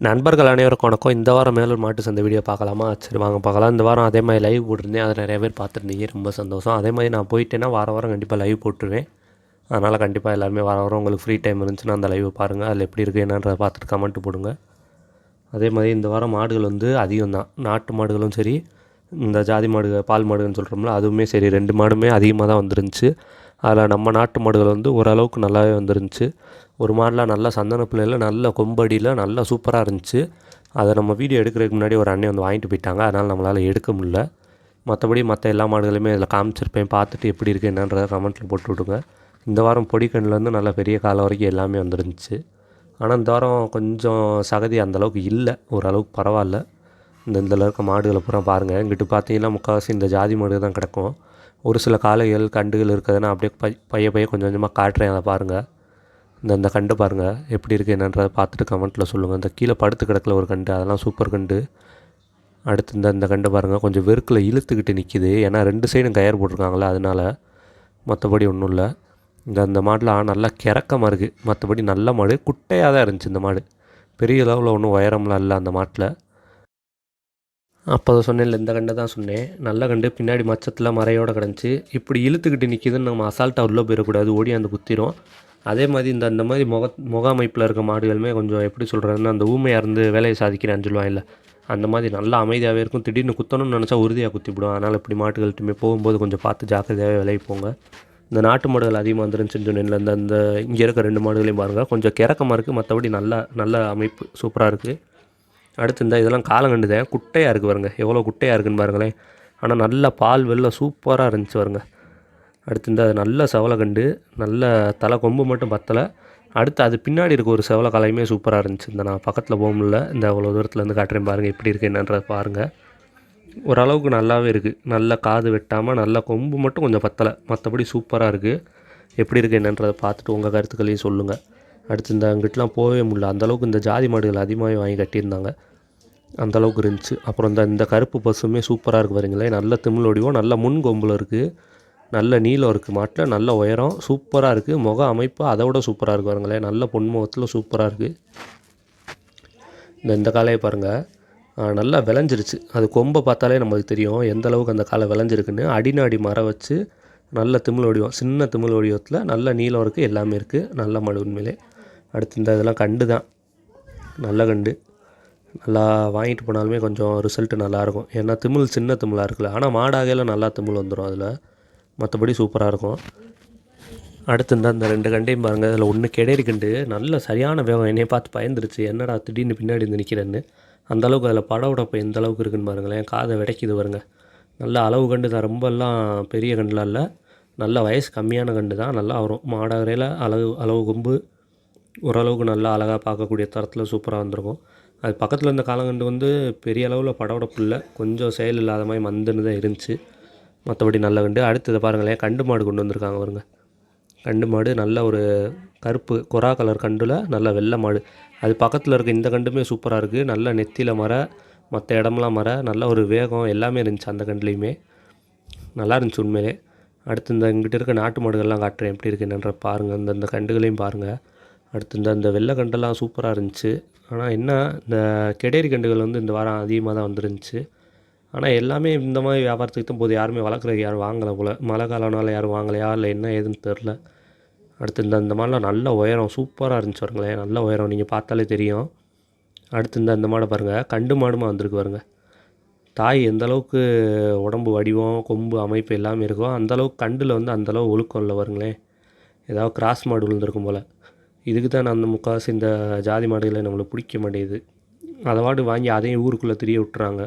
நண்பர்கள் அனைவருக்கும் வணக்கம். இந்த வாரம் மேலும் மாட்டு சந்தை வீடியோ பார்க்கலாமா? சரி வாங்க பார்க்கலாம். இந்த வாரம் அதே மாதிரி லைவ் போட்டிருந்தேன். அதை நிறைய பேர் பார்த்துருந்தீங்க. ரொம்ப சந்தோஷம். அதே மாதிரி நான் போயிட்டேன்னா வாரம் வாரம் கண்டிப்பாக லைவ் போட்டுருவேன். அதனால் கண்டிப்பாக எல்லாருமே வார வாரம் உங்களுக்கு ஃப்ரீ டைம் இருந்துச்சுன்னா அந்த லைவை பாருங்கள் அதில் எப்படி இருக்குது என்னன்றதை பார்த்துட்டு கமெண்ட் போடுங்க. அதே மாதிரி இந்த வாரம் மாடுகள் வந்து அதிகம் தான். நாட்டு மாடுகளும் சரி இந்த ஜாதி மாடு பால் மாடுகள்னு சொல்கிறோம்ல அதுவுமே சரி. ரெண்டு மாடுமே அதிகமாக தான் வந்துருந்துச்சு. அதில் நம்ம நாட்டு மாடுகள் வந்து ஓரளவுக்கு நல்லாவே வந்துருந்துச்சு. ஒரு மாடெலாம் நல்லா சந்தன பிள்ளையில் நல்ல கொம்படியில் நல்லா சூப்பராக இருந்துச்சு. அதை நம்ம வீடியோ எடுக்கிறதுக்கு முன்னாடி ஒரு அண்ணன் வந்து வாங்கிட்டு போயிட்டாங்க. அதனால் நம்மளால் எடுக்க முடியல. மற்றபடி மற்ற எல்லா மாடுகளையுமே இதில் காமிச்சிருப்பேன். பார்த்துட்டு எப்படி இருக்குது என்னன்றதை கமெண்ட்டில் போட்டு விடுங்க. இந்த வாரம் பொடிக்கண்ணிலேருந்து நல்ல பெரிய காலம் வரைக்கும் எல்லாமே வந்துருந்துச்சு. ஆனால் இந்த வாரம் கொஞ்சம் சகதி அந்தளவுக்கு இல்லை. ஓரளவுக்கு பரவாயில்ல. இந்த இதில் இருக்க மாடுகளை பூரா பாருங்கள் இங்கிட்டு பார்த்தீங்கன்னா முக்கால்வாசி இந்த ஜாதி மாடு தான் கிடக்கும். ஒரு சில காளைகள் கண்டுகள் இருக்கிறதுனா அப்படியே பை பைய பைய கொஞ்சம் கொஞ்சமாக காட்டுறேன். அதை பாருங்கள் இந்த இந்த கண்டு பாருங்கள் எப்படி இருக்குது என்னன்றதை பார்த்துட்டு கமெண்ட்டில் சொல்லுங்கள் இந்த கீழே படுத்து கிடக்கல ஒரு கண்டு. அதெல்லாம் சூப்பர் கண்டு. அடுத்து இந்த இந்த கண்டு பாருங்கள் கொஞ்சம் வெறுக்கில் இழுத்துக்கிட்டு நிற்கிது ஏன்னா ரெண்டு சைடும் கயர் போட்டிருக்காங்களே அதனால் மற்றபடி ஒன்றும் இல்லை. இந்த அந்த மாடெலாம் நல்லா கிறக்கமாக இருக்குது மற்றபடி நல்ல மாடு. குட்டையாக தான் இருந்துச்சு இந்த மாடு. பெரிய அளவில் ஒன்றும் உயரம்லாம் இல்லை அந்த மாட்டில். அப்போ சொன்னேன்ல இந்த கண்டை தான் சொன்னேன். நல்ல கண்டு பின்னாடி மச்சத்தில் மறையோட கிடந்துச்சு. இப்படி இழுத்துக்கிட்டு நிற்கிதுன்னு நம்ம அசால்ட்டாக உள்ளே போயிடக்கூடாது ஓடி அந்த குத்திரும். அதே மாதிரி இந்த அந்த மாதிரி முக முக அமைப்பில் இருக்க மாடுகளுமே கொஞ்சம் எப்படி சொல்கிறதுன்னா அந்த ஊமையாக இருந்து வேலையை சாதிக்கிறேன்னு சொல்லுவாங்க இல்லை அந்த மாதிரி நல்லா அமைதியாகவே இருக்கும். திடீர்னு குத்தணும்னு நினச்சா உறுதியாக குத்திவிடும். அதனால் இப்படி மாட்டுகள்ட்டுமே போகும்போது கொஞ்சம் பார்த்து ஜாக்கிரதையாகவே விலையை போங்க. இந்த நாட்டு மாடுகள் அதிகமாக வந்துருந்துச்சுன்னு சொன்னேன்ல இந்த இந்த இங்கே இருக்க ரெண்டு மாடுகளையும் பாருங்கள் கொஞ்சம் கிறக்கமாக இருக்குது மற்றபடி நல்லா நல்ல அமைப்பு சூப்பராக இருக்குது அடுத்து இந்த இதெல்லாம் காலங்கண்டுதேன் குட்டையாக இருக்குது பாருங்க. எவ்வளோ குட்டையாக இருக்குன்னு பாருங்களேன் ஆனால் நல்ல பால் வெள்ளை சூப்பராக இருந்துச்சு பாருங்க. அடுத்து இந்த நல்ல செவலக்கண்டு நல்ல தலை கொம்பு மட்டும் பத்தலை. அடுத்து அது பின்னாடி இருக்க ஒரு செவல கலையுமே சூப்பராக இருந்துச்சு. இந்த நான் பக்கத்தில் போக முடியல. இந்த அவ்வளோ தூரத்துலேருந்து காட்டுறேன் பாருங்கள் எப்படி இருக்குது என்னன்றதை பாருங்கள் ஓரளவுக்கு நல்லாவே இருக்குது நல்ல காது வெட்டாமல் நல்ல கொம்பு மட்டும் கொஞ்சம் பத்தலை. மற்றபடி சூப்பராக இருக்குது எப்படி இருக்குது என்னன்றதை பார்த்துட்டு உங்கள் கருத்துக்களையும் சொல்லுங்கள் அடுத்து இந்த அங்கிட்டலாம் போகவே முடியல. அந்தளவுக்கு இந்த ஜாதி மாடுகள் அதிகமாகவே வாங்கி கட்டியிருந்தாங்க. அந்தளவுக்கு இருந்துச்சு. அப்புறம் இந்த இந்த கருப்பு பசுமே சூப்பராக இருக்குது பாருங்களேன். நல்ல திமிழ் ஒடிவோம் நல்ல முன் கொம்பில் இருக்குது நல்ல நீளம் இருக்குது மாட்டில். நல்ல உயரம். சூப்பராக இருக்குது முக அமைப்பு அதை விட சூப்பராக இருக்குது பாருங்களேன். நல்ல பொன்முகத்தில் சூப்பராக இருக்குது இந்த இந்த காலையை பாருங்கள் நல்லா விளைஞ்சிருச்சு. அது கொம்பை பார்த்தாலே நமக்கு தெரியும் எந்த அளவுக்கு அந்த காலை விளைஞ்சிருக்குன்னு. அடிநாடி மரம் வச்சு நல்ல திமிழ் வடிவம் சின்ன திமிழ் வடிவத்தில் நல்ல நீளம் இருக்குது எல்லாமே இருக்குது நல்ல மழை உண்மையிலே. அடுத்து இந்த இதெல்லாம் கண்டு தான். நல்ல கண்டு. நல்லா வாங்கிட்டு போனாலுமே கொஞ்சம் ரிசல்ட்டு நல்லாயிருக்கும். ஏன்னா திமிழ் சின்ன திமிழாக இருக்குல்ல. ஆனால் மாடாகையில் நல்லா திமிழ் வந்துடும் அதில். மற்றபடி சூப்பராக இருக்கும். அடுத்து இந்த ரெண்டு கண்டையும் பாருங்கள் அதில் ஒன்று கெடேரி கண்டு. நல்ல சரியான வேகம். என்னையை பார்த்து பயந்துருச்சு. என்னடா திடீர்னு பின்னாடி இருந்து நிற்கிறேன்னு அந்தளவுக்கு அதில் பட உடப்பு எந்த அளவுக்கு இருக்குன்னு பாருங்களேன். காதை விடைக்குது பாருங்க. நல்ல அளவு கண்டு தான். ரொம்பலாம் பெரிய கண்டுலாம் இல்லை. நல்ல வயசு கம்மியான கண்டு தான். நல்லா வரும். மாடகரையில் அளவு அளவு கொம்பு. ஓரளவுக்கு நல்லா அழகாக பார்க்கக்கூடிய தரத்தில் சூப்பராக வந்திருக்கும். அது பக்கத்தில் இருந்த காலங்கண்டு வந்து பெரிய அளவில் படபடப்பு இல்லை. கொஞ்சம் செயல் இல்லாத மாதிரி மந்துன்னு தான் இருந்துச்சு. மற்றபடி நல்ல கண்டு. அடுத்தது பாருங்களேன். கண்டு மாடு கொண்டு வந்திருக்காங்க பாருங்க. கண்டு மாடு நல்ல ஒரு கருப்பு கொரா கலர் கண்டில் நல்ல வெள்ளை மாடு. அது பக்கத்தில் இருக்க இந்த கண்டுமே சூப்பராக இருக்குது நல்ல நெத்தியில் மர மற்ற இடம்லாம் மர நல்ல ஒரு வேகம் எல்லாமே இருந்துச்சு அந்த கண்டுலேயுமே. நல்லா இருந்துச்சு உண்மையிலே. அடுத்து இந்த இங்கிட்ட இருக்க நாட்டு மாடுகள்லாம் காட்டுறேன். எப்படி இருக்குது பாருங்கள் இந்த இந்த கண்டுகளையும் பாருங்கள் அடுத்து இந்த இந்த வெள்ளை கண்டெல்லாம் சூப்பராக இருந்துச்சு. ஆனால் என்ன இந்த கெடேரி கண்டுகள் வந்து இந்த வாரம் அதிகமாக தான் வந்துருந்துச்சு. ஆனால் எல்லாமே இந்த மாதிரி வியாபாரத்துக்கு தான் போது யாருமே வளர்க்குறது யாரும் வாங்கலை போல். மழை காலம்னால யாரும் வாங்கலையா? இல்லை என்ன ஏதுன்னு தெரில. அடுத்து இந்த இந்த மாதிரிலாம் நல்ல உயரம் சூப்பராக இருந்துச்சு பாருங்களேன் நல்ல உயரம். நீங்கள் பார்த்தாலே தெரியும். அடுத்து இந்த இந்த மாடை பாருங்கள் கண்டு மாடுமா வந்திருக்கு பாருங்க. தாய் எந்தளவுக்கு உடம்பு வடிவம் கொம்பு அமைப்பு எல்லாமே இருக்கோ அந்தளவுக்கு கண்டில் வந்து அந்தளவு ஒழுக்கம் இல்லை பாருங்களேன் ஏதாவது கிராஸ் மாடு விழுந்திருக்கும் போல். இதுக்கு தான் நான் அந்த முக்கால்வாசி இந்த ஜாதி மாடுகளை நம்மளுக்கு பிடிக்க மாட்டேங்குது. அதை மாடு வாங்கி அதையும் ஊருக்குள்ளே திரிய விட்டுறாங்க.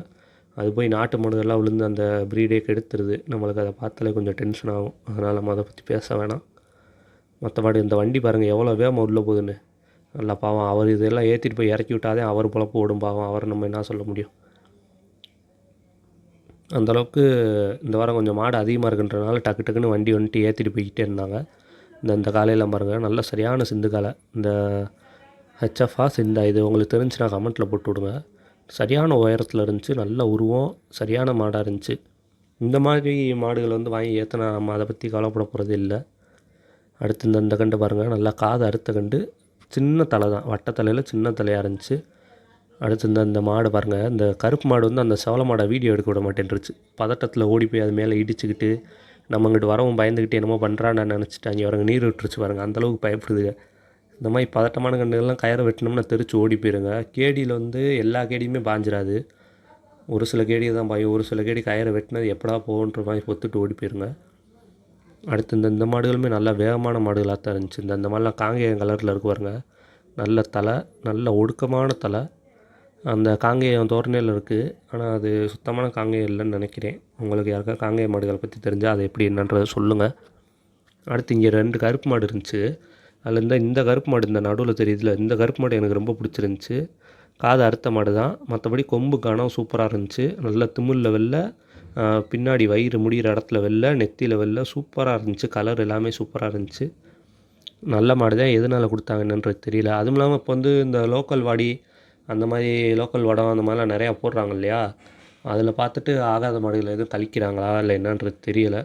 அது போய் நாட்டு மாடுகள்லாம் விழுந்து அந்த ப்ரீடே கெடுத்துருது. நம்மளுக்கு அதை பார்த்தாலே கொஞ்சம் டென்ஷன் ஆகும். அதனால் நம்ம அதை பற்றி பேச வேணாம். மற்றபாடு இந்த வண்டி பாருங்கள் எவ்வளோ வேகமாக உள்ளே போகுதுன்னு. நல்லா பாவம் அவர் இதெல்லாம் ஏற்றிட்டு போய் இறக்கி விட்டாதே அவர் பொழப்பு ஓடும் பாவம். அவர் நம்ம என்ன சொல்ல முடியும்? அந்தளவுக்கு இந்த வாரம் கொஞ்சம் மாடு அதிகமாக இருக்குன்றனால டக்கு டக்குன்னு வண்டி வந்துட்டு ஏற்றிட்டு போய்கிட்டே இருந்தாங்க. இந்த இந்த காலையெல்லாம் பாருங்கள் நல்ல சரியான சிந்து காலை. இந்த ஹெச்எஃப்ஆ சிந்தா இது உங்களுக்கு தெரிஞ்சுன்னா கமெண்ட்டில் போட்டு விடுங்க. சரியான உயரத்தில் இருந்துச்சு நல்ல உருவம் சரியான மாடாக இருந்துச்சு. இந்த மாதிரி மாடுகள் வந்து வாங்கி ஏற்றினா நம்ம அதை பற்றி கவலைப்பட போகிறது இல்லை. அடுத்து இந்த இந்த கண்டு பாருங்கள் நல்லா காது அறுத்த கண்டு. சின்ன தலை தான். வட்ட தலையில் சின்ன தலையாக இருந்துச்சு. அடுத்து இந்த இந்த மாடு பாருங்கள் இந்த கருப்பு மாடு வந்து அந்த செவல மாடை வீடியோ எடுக்க விட மாட்டேன்ருச்சு. பதட்டத்தில் ஓடி போய் அது மேலே இடிச்சுக்கிட்டு நம்ம இங்கிட்டு வரவும் பயந்துக்கிட்டு என்னமோ பண்ணுறான்னு நினச்சிட்டாங்க வரங்க நீர் விட்டுருச்சு பாருங்க அந்தளவுக்கு பயப்படுதுங்க. இந்த மாதிரி பதட்டமான கண்டுகள்லாம் கயிறை வெட்டினோம்னா தெரிச்சு ஓடி போயிருங்க. கேடியில் வந்து எல்லா கேடியுமே பாஞ்சிடாது ஒரு சில கேடி தான் பாயும் ஒரு சில கேடி கயிறை வெட்டினது எப்படா போகுன்ற மாதிரி பொத்துட்டு ஓடி போயிருங்க. அடுத்து இந்த இந்த மாடுகளுமே நல்லா வேகமான மாடுகளாக தான் இருந்துச்சு. இந்த இந்த மாதிரிலாம் காங்கேயம் கலரில் இருக்கு பாருங்க. நல்ல தலை நல்ல ஒடுக்கமான தலை. அந்த காங்கேயம் தோரணையில் இருக்குது ஆனால் அது சுத்தமான காங்கேயம் இல்லைன்னு நினைக்கிறேன். உங்களுக்கு யாருக்கா காங்கேய மாடுகளை பற்றி தெரிஞ்சால் அது எப்படி என்னன்றதை சொல்லுங்கள் அடுத்து இங்கே ரெண்டு கருப்பு மாடு இருந்துச்சு. அதில் இந்த இந்த கருப்பு மாடு இந்த நடுவில் தெரியுதுல. இந்த கருப்பு மாடு எனக்கு ரொம்ப பிடிச்சிருந்துச்சி. காது அறுத்த மாடு தான். மற்றபடி கொம்பு கனம் சூப்பராக இருந்துச்சு. நல்ல திமிழில் வெள்ள பின்னாடி வயிறு முடிகிற இடத்துல வெள்ள நெத்தியில் வெள்ள சூப்பராக இருந்துச்சு. கலர் எல்லாமே சூப்பராக இருந்துச்சு. நல்ல மாடு தான். எதனால் கொடுத்தாங்கன்றது தெரியல. அதுவும் இல்லாமல் இப்போ வந்து இந்த லோக்கல் வாடி அந்த மாதிரி லோக்கல் வடம் அந்த மாதிரிலாம் நிறையா போடுறாங்க இல்லையா? அதில் பார்த்துட்டு ஆகாத மாடுகள் எதுவும் கழிக்கிறாங்களா இல்லை என்னன்றது தெரியலை.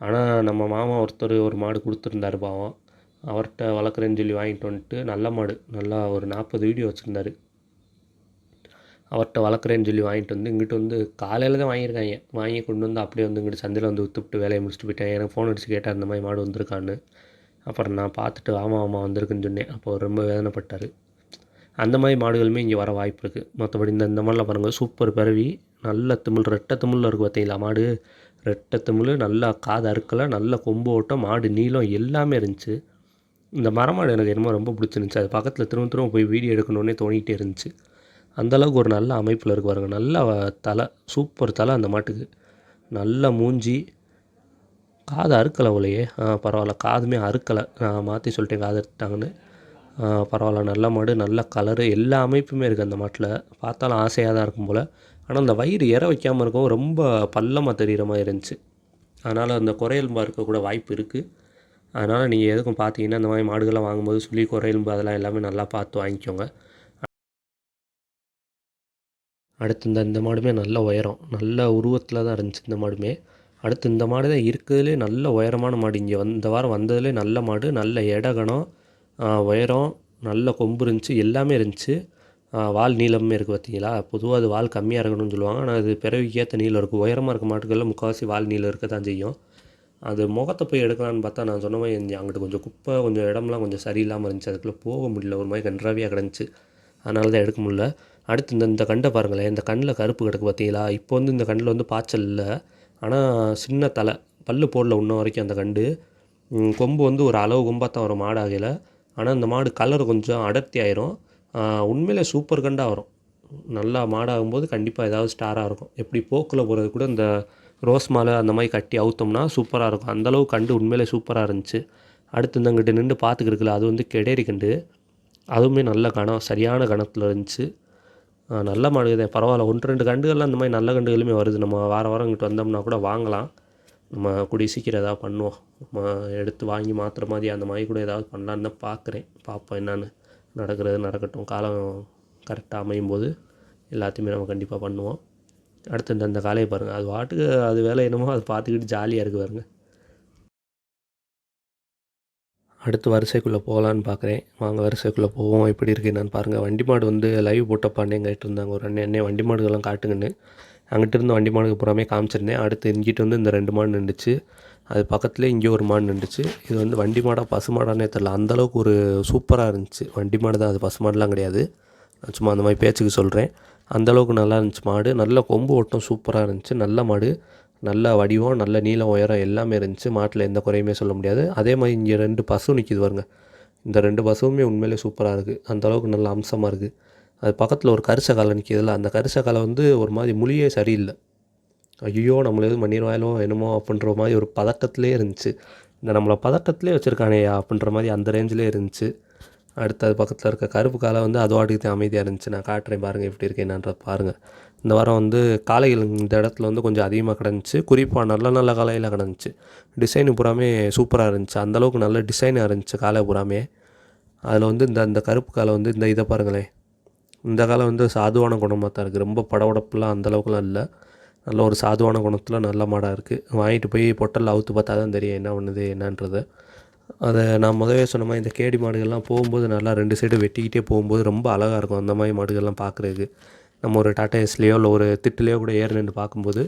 ஆனால் நம்ம மாமா ஒருத்தர் ஒரு மாடு கொடுத்துருந்தாரு பாவம். அவர்கிட்ட வளர்க்குறேன்னு சொல்லி வாங்கிட்டு வந்துட்டு நல்ல மாடு. நல்லா ஒரு நாற்பது வீடியோ வச்சுருந்தாரு. அவர்கிட்ட வளர்க்குறேன்னு சொல்லி வாங்கிட்டு வந்து இங்கிட்டு வந்து காலையில் தான் வாங்கியிருக்காங்க. வாங்கி கொண்டு வந்து அப்படியே வந்து இங்கிட்டு சந்தையில் வந்து விற்றுப்பிட்டு வேலையை முடிச்சுட்டு போயிட்டேன். எனக்கு ஃபோன் அடிச்சு கேட்டால் அந்த மாதிரி மாடு வந்திருக்கான்னு. அப்புறம் நான் பார்த்துட்டு ஆமாம் ஆமாம் வந்திருக்குன்னு சொன்னேன். அப்போ ரொம்ப வேதனைப்பட்டார். அந்த மாதிரி மாடுகளுமே இங்கே வர வாய்ப்பு இருக்குது மற்றபடி இந்த இந்த மாதிரிலாம் பாருங்கள் சூப்பர் பிறவி நல்ல தமிழ் ரெட்டை தமிழில் இருக்குது பார்த்தீங்களா மாடு? ரெட்டை தமிழ் நல்லா காது அறுக்கலை நல்ல கொம்பு ஓட்டம் மாடு நீளம் எல்லாமே இருந்துச்சு. இந்த மரமாடு எனக்கு என்னமோ ரொம்ப பிடிச்சிருந்துச்சி. அது பக்கத்தில் திரும்ப திரும்ப போய் வீடியோ எடுக்கணுன்னே தோணிகிட்டே இருந்துச்சு. அந்தளவுக்கு ஒரு நல்ல அமைப்பில் இருக்கு பாருங்க. நல்ல தலை சூப்பர் தலை அந்த மாட்டுக்கு. நல்ல மூஞ்சி. காது அறுக்கலை போலையே. ஆ பரவாயில்ல. காதுமே அறுக்கலை. நான் மாற்றி சொல்லிட்டேன் காது அறுத்துட்டாங்கன்னு. பரவாயில்ல நல்ல மாடு நல்ல கலரு எல்லா அமைப்புமே இருக்குது அந்த மாட்டில். பார்த்தாலும் ஆசையாக தான் இருக்கும் போல். ஆனால் அந்த வயிறு இற வைக்காமல் இருக்கவும் ரொம்ப பள்ளமாக தெரிகிற மாதிரி இருந்துச்சு. அதனால் அந்த குறையெலும்பாக இருக்கக்கூட வாய்ப்பு இருக்குது அதனால் நீங்கள் எதுக்கும் பார்த்தீங்கன்னா இந்த மாதிரி மாடுகள்லாம் வாங்கும்போது சொல்லி குறையெலும்பு அதெல்லாம் எல்லாமே நல்லா பார்த்து வாங்கிக்கோங்க. அடுத்து இந்த இந்த மாடுமே நல்ல உயரம். நல்ல உருவத்தில் தான் இருந்துச்சு இந்த மாடுமே. அடுத்து இந்த மாடு தான் இருக்கிறதுலே நல்ல உயரமான மாடு. இங்கே வந்த இந்த வாரம் வந்ததுலே நல்ல மாடு நல்ல இடகணம் உயரம் நல்ல கொம்பு இருந்துச்சு எல்லாமே இருந்துச்சு. வால் நீளமே இருக்குது பார்த்தீங்களா பொதுவாக அது வால் கம்மியாக இருக்கணும்னு சொல்லுவாங்க. ஆனால் அது பிறவிக்கு ஏற்ற நீளம் இருக்கும். உயரமாக இருக்க மாட்டுக்கெல்லாம் முக்கால்வாசி வால் நீளம் இருக்க தான் செய்யும். அது முகத்தை போய் எடுக்கலான்னு பார்த்தா நான் சொன்ன மாதிரி அங்கிட்டு கொஞ்சம் குப்பை கொஞ்சம் இடம்லாம் கொஞ்சம் சரியில்லாமல் இருந்துச்சு. அதுக்குள்ளே போக முடியல. ஒரு மாதிரி கன்றாவியாக கிடந்துச்சு. அதனால தான் எடுக்க முடியல. அடுத்து இந்த இந்த கண்டை பாருங்களேன். இந்த கண்ணில் கருப்பு கிடக்கு பார்த்தீங்களா இப்போ வந்து இந்த கண்ணில் வந்து பாய்ச்சல் இல்லை. ஆனால் சின்ன தலை பல்லு போடல இன்ன வரைக்கும் அந்த கண்டு. கொம்பு வந்து ஒரு அளவு கொம்பாக தான் வரும். மாடு ஆகையில் ஆனால் இந்த மாடு கலர் கொஞ்சம் அடர்த்தி ஆயிரும். உண்மையிலே சூப்பர் கண்டாக வரும். நல்லா மாடாகும்போது கண்டிப்பாக ஏதாவது ஸ்டாராக இருக்கும். எப்படி போக்கில் போகிறது கூட இந்த ரோஸ் மாலை அந்த மாதிரி கட்டி அவுத்தோம்னா சூப்பராக இருக்கும். அந்தளவு கண்டு உண்மையிலே சூப்பராக இருந்துச்சு. அடுத்து இந்தங்கிட்ட நின்று பார்த்துக்கிருக்குல அது வந்து கெடேரி கண்டு. அதுவுமே நல்ல கணம் சரியான கணத்தில் இருந்துச்சு. நல்ல மாடு பரவாயில்ல. ஒன்று ரெண்டு கண்டுகள்லாம் இந்த மாதிரி நல்ல கண்டுகளுமே வருது. நம்ம வார வாரம் இங்கிட்டு வந்தோம்னா கூட வாங்கலாம். நம்ம கூடிய சீக்கிரம் ஏதாவது பண்ணுவோம். நம்ம எடுத்து வாங்கி மாற்றுற மாதிரி அந்த மாதிரி கூட ஏதாவது பண்ணலான்னு தான் பார்க்குறேன். பார்ப்போம் என்னான்னு நடக்கிறது நடக்கட்டும். காலம் கரெக்டாக அமையும் போது எல்லாத்தையுமே நம்ம கண்டிப்பாக பண்ணுவோம். அடுத்து அந்த காலையை பாருங்கள் அது பாட்டுக்கு அது வேலை என்னமோ அது பார்த்துக்கிட்டு ஜாலியாக இருக்குது பாருங்கள் அடுத்து வரிசைக்குள்ளே போகலான்னு பார்க்குறேன். வாங்க வரிசைக்குள்ளே போவோம். எப்படி இருக்குது என்னன்னு பாருங்கள் வண்டி மாடு வந்து லைவ் போட்டப்பான்னு கேட்டிருந்தாங்க ஒரு அண்ணன் அண்ணே வண்டி மாடுகள்லாம் காட்டுங்கன்னு. அங்கிட்டு இருந்த வண்டி மாடுக்கு புறாமே காமிச்சிருந்தேன். அடுத்து இங்கிட்டு வந்து இந்த ரெண்டு மாடு நின்றுச்சு. அது பக்கத்துலேயே இங்கே ஒரு மாடு நின்றுச்சு. இது வந்து வண்டி மாடாக பசு மாடானே தெரில அந்தளவுக்கு ஒரு சூப்பராக இருந்துச்சு. வண்டி மாடு தான். அது பசு மாடுலாம் கிடையாது. நான் சும்மா அந்த மாதிரி பேச்சுக்கு சொல்கிறேன் அந்தளவுக்கு நல்லா இருந்துச்சு மாடு. நல்ல கொம்பு ஓட்டம் சூப்பராக இருந்துச்சு. நல்ல மாடு. நல்ல வடிவம் நல்ல நீளம் உயரம் எல்லாமே இருந்துச்சு. மாட்டில் எந்த குறையுமே சொல்ல முடியாது. அதே மாதிரி இங்கே ரெண்டு பசு நிற்கிது பாருங்க. இந்த ரெண்டு பசுவுமே உண்மையிலே சூப்பராக இருக்குது அந்தளவுக்கு நல்ல அம்சமாக இருக்குது அது பக்கத்தில் ஒரு கரிச காலை நிற்கிதுல்ல அந்த கரிச வந்து ஒரு மாதிரி மொழியே சரியில்லை. ஐயோ நம்மள எதுவும் பண்ணிடுவாயிலோ என்னமோ அப்படின்ற மாதிரி ஒரு பதட்டத்திலே இருந்துச்சு. இந்த நம்மளை பதட்டத்திலே வச்சுருக்கானேயா அப்படின்ற மாதிரி அந்த ரேஞ்சிலே இருந்துச்சு. அடுத்து அது பக்கத்தில் இருக்க கருப்பு காலை வந்து அது வாட்டுக்கு அமைதியாக இருந்துச்சு. நான் காட்டுறேன் பாருங்கள் எப்படி இருக்கு பாருங்கள் இந்த வாரம் வந்து காலையில் இந்த இடத்துல வந்து கொஞ்சம் அதிகமாக கிடந்துச்சு. குறிப்பாக நல்ல நல்ல காலையில் கிடந்துச்சு. டிசைனு பூராமே சூப்பராக இருந்துச்சு. அந்தளவுக்கு நல்ல டிசைனாக இருந்துச்சு காலை பூராமே. அதில் வந்து இந்த இந்த கருப்பு காலை வந்து இந்த இதை பாருங்களேன். இந்த காலம் வந்து சாதுவான குணமாக தான் இருக்குது ரொம்ப படபடப்புலாம் அந்தளவுக்குலாம் இல்லை. நல்ல ஒரு சாதுவான குணத்தில் நல்ல மாடாக இருக்குது வாங்கிட்டு போய் பொட்டலில் அவுத்து பார்த்தா தான் தெரியும் என்ன பண்ணுது என்னன்றது. அதை நான் முதவே சொன்ன மாதிரி இந்த கேடி மாடுகள்லாம் போகும்போது நல்லா ரெண்டு சைடு வெட்டிக்கிட்டே போகும்போது ரொம்ப அழகாக இருக்கும் அந்த மாதிரி மாடுகள்லாம் பார்க்குறதுக்கு நம்ம ஒரு டாட்டா ஏஸ்லேயோ இல்லை ஒரு திட்டுலேயோ கூட ஏறி நின்று பார்க்கும்போது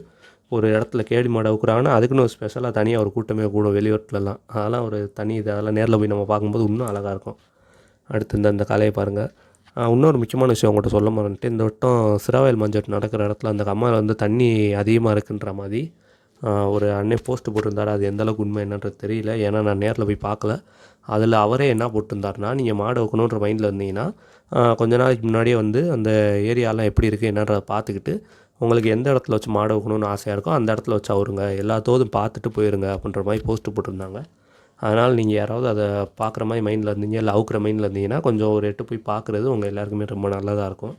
ஒரு இடத்துல கேடி மாடு அவுக்குறாங்கன்னா அதுக்குன்னு ஒரு ஸ்பெஷலாக தனியாக ஒரு கூட்டமே கூடும் வெளியூர்லலாம். அதெல்லாம் ஒரு தனி இது அதெல்லாம் நேரில் போய் நம்ம பார்க்கும்போது இன்னும் அழகாக இருக்கும். அடுத்து இந்த அந்த கலையை பாருங்கள் இன்னொரு முக்கியமான விஷயம் உங்கள்கிட்ட சொல்ல மாட்டேன் இந்த வட்டம் சிராவயல் மஞ்சட் நடக்கிற இடத்துல அந்த கம்மாவில் வந்து தண்ணி அதிகமாக இருக்குன்ற மாதிரி ஒரு அண்ணே போஸ்ட் போட்டிருந்தார். அது எந்த அளவுக்கு உண்மை என்னன்றது தெரியல. ஏன்னா நான் நேரில் போய் பார்க்கல. அதில் அவரே என்ன போட்டிருந்தாருன்னா நீங்கள் மாடு வைக்கணுன்ற மைண்டில் இருந்தீங்கன்னா கொஞ்ச நாளைக்கு முன்னாடியே வந்து அந்த ஏரியாலாம் எப்படி இருக்குது என்னன்றதை பார்த்துக்கிட்டு உங்களுக்கு எந்த இடத்துல வச்சு மாடு வைக்கணும்னு ஆசையாக இருக்கோ அந்த இடத்துல வச்சு அவருங்க எல்லாத்தோதும் பார்த்துட்டு போயிருங்க அப்படின்ற மாதிரி போஸ்ட்டு போட்டிருந்தாங்க. அதனால் நீங்கள் யாராவது அதை பார்க்குற மாதிரி மைண்டில் இருந்தீங்க இல்லை அவுக்கிற மைண்டில் இருந்தீங்கன்னா கொஞ்சம் ஒரு எட்டு போய் பார்க்குறது உங்கள் எல்லாருக்குமே ரொம்ப நல்லதாக இருக்கும்.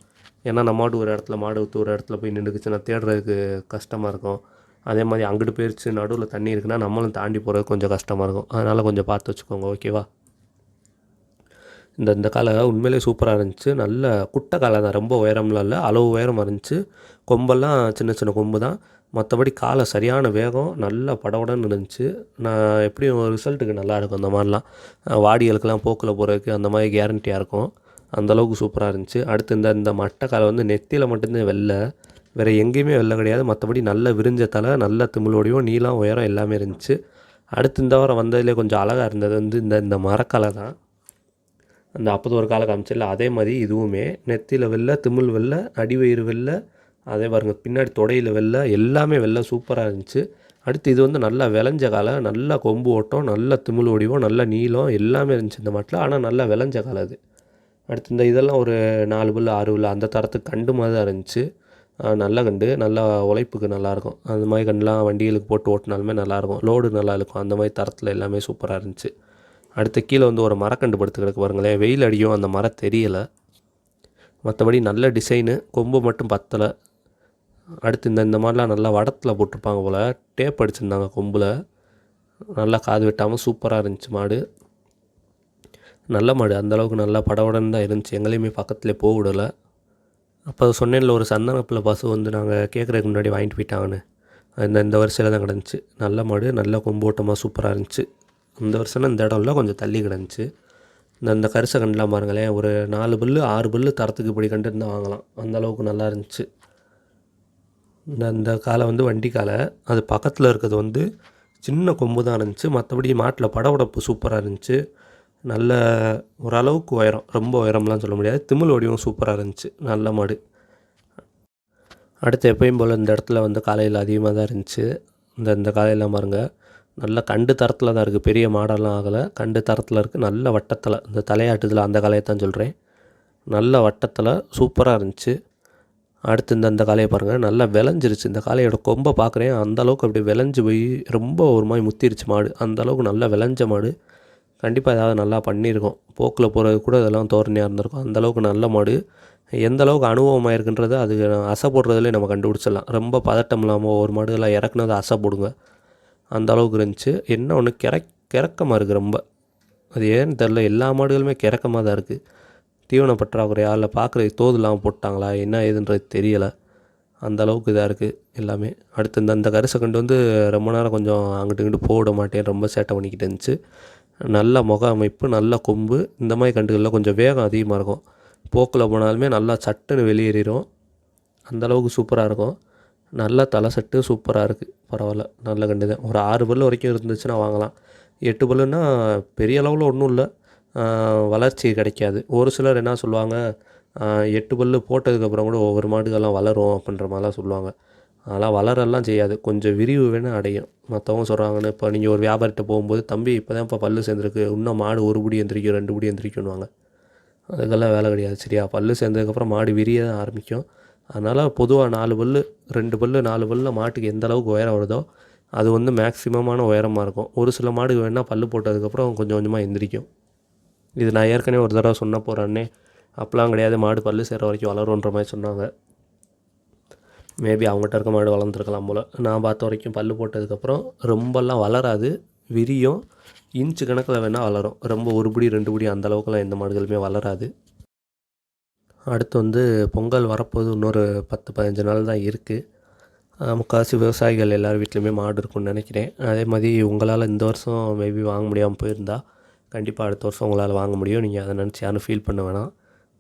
ஏன்னா நம்ம மாடு ஒரு இடத்துல மாடு ஊற்று ஒரு இடத்துல போய் நின்றுக்குச்சுன்னா தேடுறதுக்கு கஷ்டமாக இருக்கும். அதே மாதிரி அங்கிட்டு போயிடுச்சு நடுவில் தண்ணி இருக்குன்னா நம்மளும் தாண்டி போகிறது கொஞ்சம் கஷ்டமாக இருக்கும். அதனால் கொஞ்சம் பார்த்து வச்சுக்கோங்க ஓகேவா இந்த இந்த காலை உண்மையிலே சூப்பராக இருந்துச்சு. நல்ல குட்டை காலை தான் ரொம்ப உயரம்லாம் இல்லை அளவு உயரமாக இருந்துச்சு. கொம்பெல்லாம் சின்ன சின்ன கொம்பு தான். மற்றபடி காலை சரியான வேகம் நல்லா படபடன்னு இருந்துச்சு நான் எப்படியும் ரிசல்ட்டுக்கு நல்லா இருக்கும் அந்த மாதிரிலாம். வாடிகளுக்கெல்லாம் போக்கில் போகிறதுக்கு அந்த மாதிரி கேரண்டியாக இருக்கும். அந்த அளவுக்கு சூப்பராக இருந்துச்சு. அடுத்து இந்த இந்த மட்டை காலை வந்து நெத்தியில் மட்டும்தான் வெள்ளை வேறு எங்கேயுமே வெள்ளை கிடையாது. மற்றபடி நல்ல விரிஞ்ச தலை நல்ல திமிழோடையும் நீளம் உயரம் எல்லாமே இருந்துச்சு. அடுத்து இந்த வாரம் வந்ததுலேயே கொஞ்சம் அழகாக இருந்தது வந்து இந்த இந்த மரக்கலை தான். அந்த அப்போது ஒரு காலை காமிச்சில்ல அதே மாதிரி இதுவுமே. நெத்தியில் வெள்ளை திமிழ் வெள்ளை அடிவயிறு வெள்ளை அதே பாருங்கள் பின்னாடி தொடையில் வெள்ளை எல்லாமே வெள்ளை சூப்பராக இருந்துச்சு. அடுத்து இது வந்து நல்லா விளைஞ்ச காலை நல்லா கொம்பு ஓட்டம் நல்ல திமிழ் வடிவம் நல்ல நீளம் எல்லாமே இருந்துச்சு இந்த மாட்டில். ஆனால் நல்லா விளைஞ்ச காலை அது. அடுத்து இந்த இதெல்லாம் ஒரு நாலு புல் ஆறு புல் அந்த தரத்துக்கு கண்டு மாதிரி தான் இருந்துச்சு. நல்ல கண்டு நல்லா உழைப்புக்கு நல்லாயிருக்கும் அந்த மாதிரி கண்டுலாம் வண்டிகளுக்கு போட்டு ஓட்டினாலுமே நல்லாயிருக்கும் லோடு நல்லா இருக்கும். அந்த மாதிரி தரத்தில் எல்லாமே சூப்பராக இருந்துச்சு. அடுத்து கீழே வந்து ஒரு மரக்கண்டு படுத்து கிடக்கு பாருங்களேன். வெயில் அடியும் அந்த மரம் தெரியலை. மற்றபடி நல்ல டிசைனு கொம்பு மட்டும் பத்தலை. அடுத்து இந்த இந்த மாதிரிலாம் நல்லா வடத்தில் போட்டிருப்பாங்க போல். டேப் அடிச்சிருந்தாங்க கொம்பில். நல்லா காது வெட்டாமல் சூப்பராக இருந்துச்சு மாடு. நல்ல மாடு. அந்தளவுக்கு நல்லா படபடன்னு தான் இருந்துச்சு. எங்களையுமே பக்கத்துலேயே போக விடலை. அப்போ சொன்னேன்ல ஒரு சந்தனப்பில் பசு வந்து நாங்கள் கேட்குறதுக்கு முன்னாடி வாங்கிட்டு போயிட்டாங்கன்னு. இந்த இந்த வரிசையில் தான் கிடந்துச்சு. நல்ல மாடு. நல்ல கொம்போட்டமாக சூப்பராக இருந்துச்சு. இந்த வருஷம்னா இந்த இடம்ல கொஞ்சம் தள்ளி கிடந்துச்சு. இந்த இந்த கரிசை கண்டெலாம் பாருங்களேன். ஒரு நாலு புல்லு ஆறு புல்லு தரத்துக்கு இப்படி கண்டு இருந்தால் வாங்கலாம். அந்த அளவுக்கு நல்லா இருந்துச்சு. இந்த இந்த காலை வந்து வண்டி காலை. அது பக்கத்தில் இருக்கிறது வந்து சின்ன கொம்பு தான் இருந்துச்சு. மற்றபடி மாட்டில் படபடப்பு சூப்பராக இருந்துச்சு. நல்ல ஓரளவுக்கு உயரம். ரொம்ப உயரம்லாம் சொல்ல முடியாது. திமிழ் வடிவம் சூப்பராக இருந்துச்சு. நல்ல மாடு. அடுத்து எப்பயும் போல் இந்த இடத்துல வந்து காலையில் அதிகமாக தான் இருந்துச்சு. இந்த இந்த காலையில் பாருங்கள் நல்ல கண்டு தரத்தில் தான் இருக்குது பெரிய மாடெல்லாம் ஆகலை. கண்டு தரத்தில் இருக்குது நல்ல வட்டத்தில். இந்த தலையாட்டுதில் அந்த காலையை தான் சொல்கிறேன் நல்ல வட்டத்தில். சூப்பராக இருந்துச்சு. அடுத்து இந்த இந்த காளையை பாருங்கள் நல்லா விளைஞ்சிருச்சு. இந்த காளையோட கொம்பை பார்க்குறேன். அந்தளவுக்கு அப்படி விளைஞ்சு போய் ரொம்ப ஒரு மாதிரி முத்திருச்சு மாடு. அந்த அளவுக்கு நல்லா விளைஞ்ச மாடு. கண்டிப்பாக ஏதாவது நல்லா பண்ணியிருக்கோம். போக்கில் போகிறது கூட இதெல்லாம் தோரணையாக இருந்திருக்கும். அந்தளவுக்கு நல்ல மாடு. எந்த அளவுக்கு அனுபவமாக இருக்குன்றது அது அசை போடுறதுலேயே நம்ம கண்டுபிடிச்சிடலாம். ரொம்ப பதட்டம் இல்லாமல் ஒரு மாடுலாம் இறக்குனது அசை போடுங்க. அந்த அளவுக்கு இருந்துச்சு. என்ன ஒன்று கிறக் கிறக்கமாக இருக்குது ரொம்ப. அது ஏன்னு தெரில எல்லா மாடுகளுமே கிறக்கமாக தான் இருக்குது தீவன பற்றாக்குறையா இல்லை பார்க்குறது தோது இல்லாமல் போட்டாங்களா? என்ன ஏதுன்றது தெரியலை. அந்த அளவுக்கு இதாக இருக்குது எல்லாமே. அடுத்து இந்த அந்த கரிசை கண்டு வந்து ரொம்ப நேரம் கொஞ்சம் அங்கிட்டு இங்கிட்டு போட மாட்டேன். ரொம்ப சேட்டை பண்ணிக்கிட்டு இருந்துச்சு. நல்ல முக அமைப்பு நல்ல கொம்பு. இந்த மாதிரி கண்டுகளில் கொஞ்சம் வேகம் அதிகமாக இருக்கும். போக்கில் போனாலுமே நல்லா சட்டுன்னு வெளியேறிடும் அந்த அளவுக்கு சூப்பராக இருக்கும். நல்ல தலை சட்டு சூப்பராக இருக்குது பரவாயில்ல. நல்ல கண்டு தான். ஒரு ஆறு பல்லு வரைக்கும் இருந்துச்சுன்னா வாங்கலாம். எட்டு பல்லுன்னா பெரிய அளவில் ஒன்றும் இல்லை. வளர்ச்சி கிடைக்காது. ஒரு சிலர் என்ன சொல்லுவாங்க எட்டு பல்லு போட்டதுக்கப்புறம் கூட ஒவ்வொரு மாடுகள்லாம் வளரும் அப்படின்ற மாதிரிலாம் சொல்லுவாங்க. அதெல்லாம் வளரெல்லாம் செய்யாது. கொஞ்சம் விரிவு வேணால் அடையும் மற்றவங்க சொல்கிறாங்கன்னு இப்போ நீங்கள் ஒரு வியாபாரத்தை போகும்போது தம்பி இப்போ தான் இப்போ பல்லு சேர்ந்துருக்கு. இன்னும் மாடு ஒரு பிடி எந்திரிக்கும் ரெண்டு பிடி எந்திரிக்கணுவாங்க அதுக்கெல்லாம் வேலை கிடையாது. சரியா பல்லு சேர்ந்ததுக்கப்புறம் மாடு விரிய தான் ஆரம்பிக்கும். அதனால் பொதுவாக நாலு பல்லு ரெண்டு பல்லு நாலு பல்லில் மாட்டுக்கு எந்த அளவுக்கு உயரம் வருதோ அது வந்து மேக்ஸிமமான உயரமாக இருக்கும். ஒரு சில மாடுக்கு வேணால் பல் போட்டதுக்கப்புறம் கொஞ்சம் கொஞ்சமாக எந்திரிக்கும். இது நான் ஏற்கனவே ஒரு தடவை சொன்ன போகிறேன்னே அப்போலாம் கிடையாது மாடு பல்லு சேர்ற வரைக்கும் வளருன்ற மாதிரி சொன்னாங்க. மேபி அவங்ககிட்ட இருக்க மாடு வளர்ந்துருக்கலாம் போல். நான் பார்த்த வரைக்கும் பல்லு போட்டதுக்கப்புறம் ரொம்பலாம் வளராது விரியும் இன்ச்சு கணக்கில் வேணால் வளரும். ரொம்ப ஒரு பிடி ரெண்டு பிடி அந்த அளவுக்குலாம் எந்த மாடுகளுமே வளராது. அடுத்து வந்து பொங்கல் வரப்போது இன்னொரு பத்து பதினஞ்சு நாள் தான் இருக்குது முக்கால்வாசி விவசாயிகள் எல்லார் வீட்லேயுமே மாடு இருக்கும்னு நினைக்கிறேன். அதே மாதிரி உங்களால் இந்த வருஷம் மேபி வாங்க முடியாமல் போயிருந்தா கண்டிப்பாக அடுத்த வருஷம் உங்களால் வாங்க முடியும். நீங்கள் அதை நினச்சி யாரும் ஃபீல் பண்ண வேணாம்.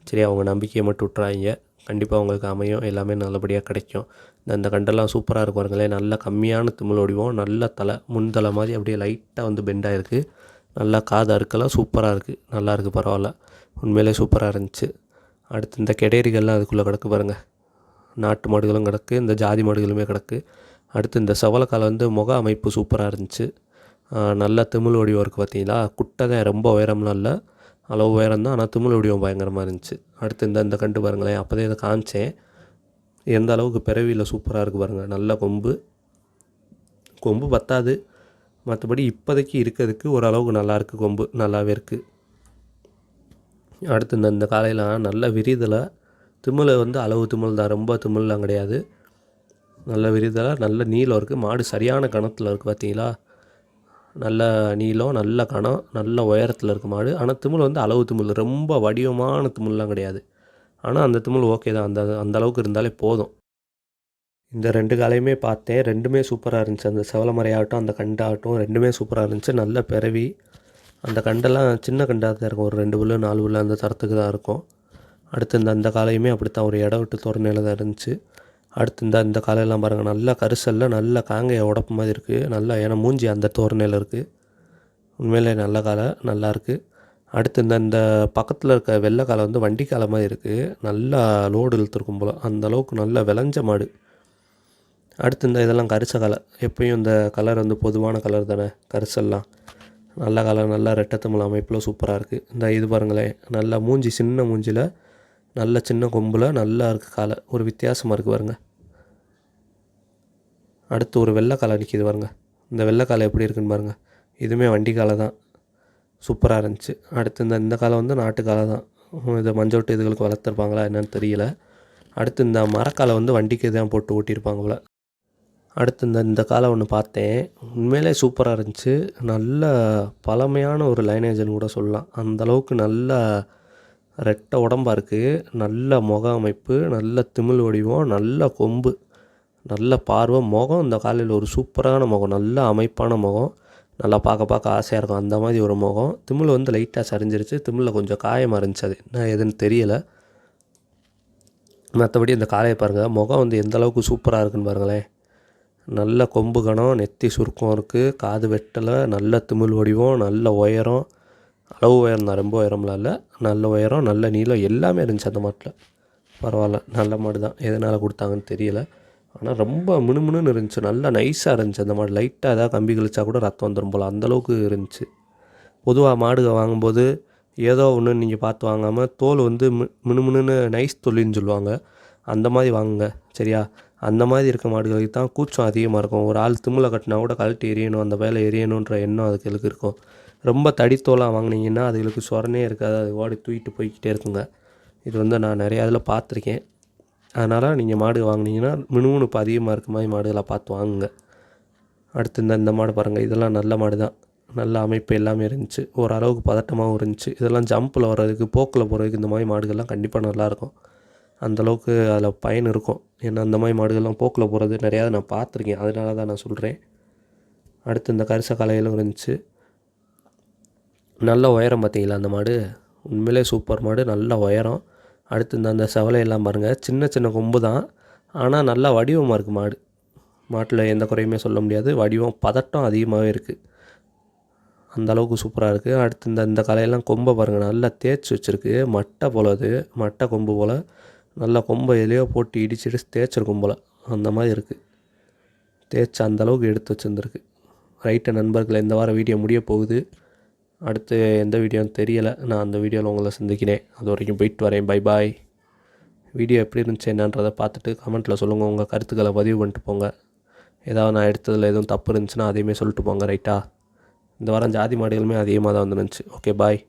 சரி அவங்க நம்பிக்கையை மட்டும் விட்றாங்க கண்டிப்பாக உங்களுக்கு அமையும். எல்லாமே நல்லபடியாக கிடைக்கும். இந்த அந்த கண்டெல்லாம் சூப்பராக இருக்கும் பாருங்களேன் நல்லா கம்மியான திமிழ் ஒடிவோம் நல்ல தலை முன்தலை மாதிரி அப்படியே லைட்டாக வந்து பெண்டாக இருக்குது நல்லா காது அறுக்கெல்லாம் சூப்பராக இருக்குது நல்லா இருக்குது பரவாயில்ல. உண்மையிலே சூப்பராக இருந்துச்சு. அடுத்து இந்த கெடேரிகள்லாம் அதுக்குள்ளே கிடக்கு பாருங்கள் நாட்டு மாடுகளும் கிடக்கு இந்த ஜாதி மாடுகளுமே கிடக்கு. அடுத்து இந்த செவலக்கால வந்து முக அமைப்பு சூப்பராக இருந்துச்சு. நல்ல திமிழ் வடிவம் இருக்குது பார்த்தீங்களா? குட்டை ரொம்ப உயரம்லாம் இல்லை. அளவு உயரம் தான் ஆனால் திமிழ் வடிவம் பயங்கரமாக இருந்துச்சு. அடுத்து இந்த இந்த கண்டு பாருங்களேன். அப்போதே இதை காமிச்சேன். எந்த அளவுக்கு பிறவியில் சூப்பராக இருக்குது பாருங்கள் நல்ல கொம்பு. கொம்பு பத்தாது. மற்றபடி இப்போதைக்கு இருக்கிறதுக்கு ஓரளவுக்கு நல்லாயிருக்கு கொம்பு. நல்லாவே இருக்குது அடுத்து இந்த இந்த காலையில் நல்ல விரிதலை. திமிழை வந்து அளவு திமிழ் தான். ரொம்ப திமிழ்லாம் கிடையாது. நல்ல விரிதலாக நல்ல நீளம் இருக்குது மாடு சரியான கணத்தில் இருக்குது பார்த்தீங்களா? நல்ல நீளம் நல்ல கணம் நல்ல உயரத்தில் இருக்க மாடு ஆனால் திமிழ் வந்து அளவு திமிழ். ரொம்ப வடிவமான திமிழ்லாம் கிடையாது. ஆனால் அந்த திமிழ் ஓகே தான். அந்த அந்த அளவுக்கு இருந்தாலே போதும். இந்த ரெண்டு காலையுமே பார்த்தேன். ரெண்டுமே சூப்பராக இருந்துச்சு. அந்த செவலமறையாகட்டும் அந்த கண்டாகட்டும் ரெண்டுமே சூப்பராக இருந்துச்சு. நல்ல பிறவி. அந்த கண்டெல்லாம் சின்ன கண்டாக தான் இருக்கும். ஒரு ரெண்டு புல்லு நாலு புல்லு அந்த தரத்துக்கு தான் இருக்கும். அடுத்து இந்த அந்த காலையுமே அப்படித்தான். ஒரு இடம் விட்டு தோரணையில் தான் இருந்துச்சு. அடுத்து இந்த இந்த காலையெல்லாம் பாருங்கள் நல்லா கரிசலில் நல்ல காங்கையை உடப்பு மாதிரி இருக்குது நல்லா ஏன்னா மூஞ்சி அந்த தோரணையில் இருக்குது உண்மையிலே நல்ல காலை நல்லா இருக்குது அடுத்து இந்த இந்த பக்கத்தில் இருக்க வெள்ளை காலை வந்து வண்டி காலை மாதிரி இருக்குது நல்லா லோடு இழுத்துருக்கும் போல். அந்த அளவுக்கு நல்ல விளைஞ்ச மாடு. அடுத்து இந்த இதெல்லாம் கரிச கலை. எப்பயும் இந்த கலர் வந்து பொதுவான கலர் தானே கரிசல்லாம். நல்ல கலர் நல்லா ரெட்டத்தமிழ் அமைப்பில் சூப்பராக இருக்குது இந்த இது பாருங்களேன் நல்லா மூஞ்சி சின்ன மூஞ்சியில் நல்ல சின்ன கொம்பில் நல்லா இருக்குது காலை. ஒரு வித்தியாசமாக இருக்குது பாருங்கள் அடுத்து ஒரு வெள்ளை நிற்கிது பாருங்க. இந்த வெள்ளை எப்படி இருக்குன்னு பாருங்கள் இதுவுமே வண்டி காலை தான். சூப்பராக இருந்துச்சு. அடுத்து இந்த இந்த காலை வந்து நாட்டு தான். இதை மஞ்சள் இதுகளுக்கு வளர்த்துருப்பாங்களா என்னன்னு தெரியல. அடுத்து இந்த மரக்காலை வந்து வண்டிக்கு தான் போட்டு ஓட்டியிருப்பாங்க அடுத்து இந்த இந்த காலை ஒன்று பார்த்தேன். உண்மையிலே சூப்பராக இருந்துச்சு. நல்ல பழமையான ஒரு லைனேஜ்னு கூட சொல்லலாம். அந்தளவுக்கு நல்ல ரெட்டை உடம்பாக இருக்குது நல்ல முக அமைப்பு நல்ல திமிழ் வடிவம் நல்ல கொம்பு. நல்ல பார்வை முகம் இந்த காலையில் ஒரு சூப்பரான முகம் நல்ல அமைப்பான முகம். நல்லா பார்க்க பார்க்க ஆசையாக இருக்கும். அந்த மாதிரி ஒரு முகம். திமிழ் வந்து லைட்டாக சரிஞ்சிருச்சு. திமிழில் கொஞ்சம் காயமாக இருந்துச்சு அது என்ன ஏதுன்னு தெரியலை. மற்றபடி இந்த காளையை பாருங்கள் முகம் வந்து எந்த அளவுக்கு சூப்பராக இருக்குன்னு பாருங்களேன். நல்ல கொம்பு கணம் நெத்தி சுருக்கம் இருக்குது காது வெட்டலை நல்ல திமிழ் வடிவம் நல்ல உயரம். அளவு உயரம் தான். ரொம்ப உயரம்லாம் இல்லை. நல்ல உயரம் நல்ல நீளம் எல்லாமே இருந்துச்சு அந்த மாட்டில். பரவாயில்ல. நல்ல மாடு தான். எதனால் கொடுத்தாங்கன்னு தெரியல. ஆனால் ரொம்ப மினுமினுன்னு இருந்துச்சு. நல்லா நைஸாக இருந்துச்சு. அந்த மாதிரி லைட்டாக ஏதாவது கம்பி கழிச்சா கூட ரத்தம் வந்துடும் போல் அந்தளவுக்கு இருந்துச்சு. பொதுவாக மாடுக வாங்கும்போது ஏதோ ஒன்று நீங்கள் பார்த்து வாங்காமல் தோல் வந்து மி மினுமினுன்னு நைஸ் தொழில்னு சொல்லுவாங்க. அந்த மாதிரி வாங்குங்க. சரியா? அந்த மாதிரி இருக்க மாடுகளுக்கு தான் கூச்சம் அதிகமாக இருக்கும். ஒரு ஆள் திமிலை கட்டினா கூட கழட்டி எரியணும் அந்த வேலை எரியணுன்ற எண்ணம் அதுகளுக்கு இருக்கும். ரொம்ப தடித்தோலாக வாங்கினீங்கன்னா அதுகளுக்கு சொரணே இருக்காது. அது ஓடி தூக்கிட்டு போய்கிட்டே இருக்குங்க. இது வந்து நான் நிறையா இதில் பார்த்துருக்கேன். அதனால் நீங்கள் மாடு வாங்குனீங்கன்னா மினுமினுப்பு அதிகமாக இருக்க மாதிரி மாடுகளை பார்த்து வாங்குங்க. அடுத்து இந்த இந்த மாடு பாருங்கள் இதெல்லாம் நல்ல மாடு தான் நல்ல அமைப்பு எல்லாமே இருந்துச்சு. ஓரளவுக்கு பதட்டமாகவும் இருந்துச்சு. இதெல்லாம் ஜம்பில் வர்றதுக்கு போக்கில் போகிறதுக்கு இந்த மாதிரி மாடுகள்லாம் கண்டிப்பாக நல்லாயிருக்கும். அந்தளவுக்கு அதில் பயன் இருக்கும். ஏன்னா அந்த மாதிரி மாடுகள்லாம் போக்கில் போகிறது நிறையா நான் பார்த்துருக்கேன். அதனால தான் நான் சொல்கிறேன் அடுத்து இந்த கரிச காலையிலும் இருந்துச்சு. நல்ல உயரம் பார்த்தீங்களா அந்த மாடு? உண்மையிலே சூப்பர் மாடு. நல்ல உயரம். அடுத்து இந்த அந்த செவலையெல்லாம் பாருங்கள் சின்ன சின்ன கொம்பு தான். ஆனால் நல்லா வடிவமாக இருக்குது மாடு. மாட்டில் எந்த குறையுமே சொல்ல முடியாது. வடிவம் பதட்டம் அதிகமாகவே இருக்குது அந்த அளவுக்கு சூப்பராக இருக்குது அடுத்து இந்த இந்த கலையெல்லாம் கொம்பை பாருங்கள் நல்லா தேய்ச்சி வச்சுருக்கு. மட்டை போல் அது. மட்டை கொம்பு போல். நல்லா கொம்பை எதுலையோ போட்டு இடிச்சிட்டு தேய்ச்சிருக்கும் போல். அந்த மாதிரி இருக்குது தேய்ச்சி அந்த அளவுக்கு எடுத்து வச்சுருந்துருக்கு. ரைட்டு நண்பர்களை இந்த வாரம் வீடியோ முடிய போகுது. அடுத்து எந்த வீடியோன்னு தெரியலை நான் அந்த வீடியோவில் உங்களை சந்திக்கிறேன். அது வரைக்கும் போயிட்டு வரேன். பை பாய் வீடியோ எப்படி இருந்துச்சு என்னன்றதை பார்த்துட்டு கமெண்ட்டில் சொல்லுங்கள் உங்கள் கருத்துக்களை பதிவு பண்ணிட்டு போங்க. ஏதாவது நான் எடுத்ததில் எதுவும் தப்பு இருந்துச்சுன்னா அதையுமே சொல்லிட்டு போங்க ரைட்டா இந்த வாரம் ஜாதி மாடுகளுமே அதிகமாக தான் வந்துருந்துச்சு ஓகே பாய்